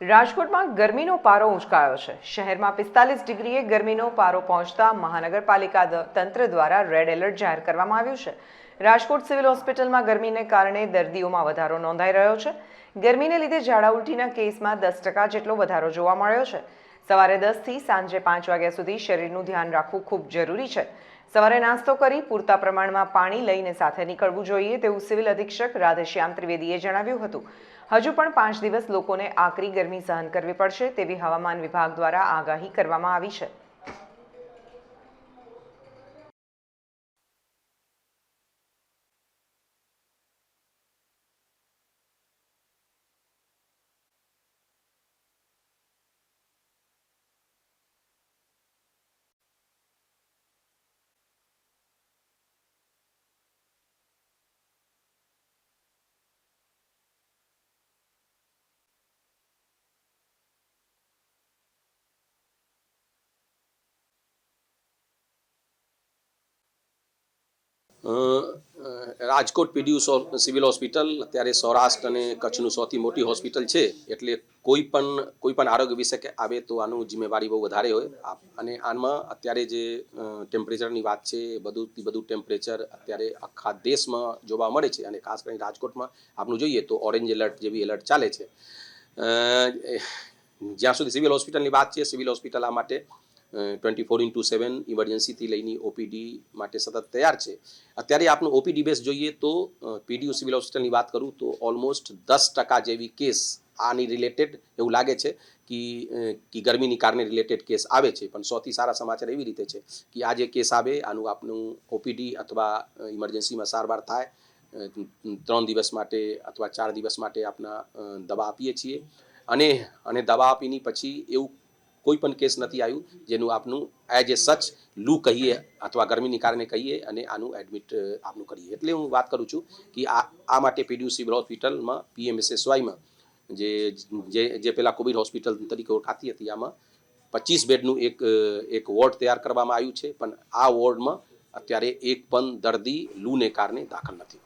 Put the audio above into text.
રાજકોટમાં ગરમીનો પારો ઉંચકાયો છે. શહેરમાં પિસ્તાલીસ ડિગ્રીએ ગરમીનો પારો પહોંચતા મહાનગરપાલિકા તંત્ર દ્વારા રેડ એલર્ટ જાહેર કરવામાં આવ્યું છે. રાજકોટ સિવિલ હોસ્પિટલમાં ગરમીને કારણે દર્દીઓમાં વધારો નોંધાઈ રહ્યો છે. ગરમીને લીધે ઝાડા ઉલટીના કેસમાં દસ ટકા જેટલો વધારો જોવા મળ્યો છે. સવારે દસથી સાંજે પાંચ વાગ્યા સુધી શરીરનું ધ્યાન રાખવું ખૂબ જરૂરી છે. સવારે નાસ્તો કરી પૂરતા પ્રમાણમાં પાણી લઈને સાથે નીકળવું જોઈએ તેવું સિવિલ અધિક્ષક રાધેશ્યામ ત્રિવેદીએ જણાવ્યું હતું. હજુ પણ પાંચ દિવસ લોકોને આકરી ગરમી સહન કરવી પડશે તેવી હવામાન વિભાગ દ્વારા આગાહી કરવામાં આવી છે. રાજકોટ પીડીયુ સિવિલ હોસ્પિટલ, અત્યારે સૌરાષ્ટ્ર અને કચ્છનું સૌથી મોટી હોસ્પિટલ છે, એટલે કોઈ પણ કોઈ પણ આરોગ્ય કે આવે તો આનું જિમ્મેવારી બહુ વધારે હોય. અને આમાં અત્યારે જે ટેમ્પરેચરની વાત છે, એ બધું બધું ટેમ્પરેચર અત્યારે આખા દેશમાં જોવા મળે છે, અને ખાસ કરીને રાજકોટમાં આપણું જોઈએ તો ઓરેન્જ એલર્ટ જેવી એલર્ટ ચાલે છે. જ્યાં સુધી સિવિલ હોસ્પિટલની વાત છે, સિવિલ હોસ્પિટલ આ માટે ટ્વેન્ટી ફોર ઇન્ટુ સેવન ઇમરજન્સીથી લઈને ઓપીડી માટે સતત તૈયાર છે. અત્યારે આપનું ઓપીડી બેઝ જોઈએ તો પીડીયુ સિવિલ હોસ્પિટલની વાત કરું તો ઓલમોસ્ટ દસ ટકા જેવી કેસ આની રિલેટેડ એવું લાગે છે કે કે ગરમીની કારણે રિલેટેડ કેસ આવે છે. પણ સૌથી સારા સમાચાર એવી રીતે છે કે આ જે કેસ આવે, આનું આપનું ઓપીડી અથવા ઇમરજન્સીમાં સારવાર થાય ત્રણ દિવસ માટે અથવા ચાર દિવસ માટે આપના દવા આપીએ છીએ. અને અને દવા આપીની પછી એવું કોઈ પણ કેસ નથી આવ્યું જેનું આપનું એઝ એ સચ લૂ કહીએ અથવા ગરમીની કારણે કહીએ અને આનું એડમિટ આપનું કરીએ. એટલે હું વાત કરું છું કે આ આ માટે પીડીયુસી સિવિલ હોસ્પિટલમાં પીએમએસએસવાયમાં જે જે જે પહેલાં કોવિડ હોસ્પિટલ તરીકે ઓળખાતી હતી, આમાં પચીસ બેડનું એક એક વોર્ડ તૈયાર કરવામાં આવ્યું છે, પણ આ વોર્ડમાં અત્યારે એક પણ દર્દી લૂને કારણે દાખલ નથી.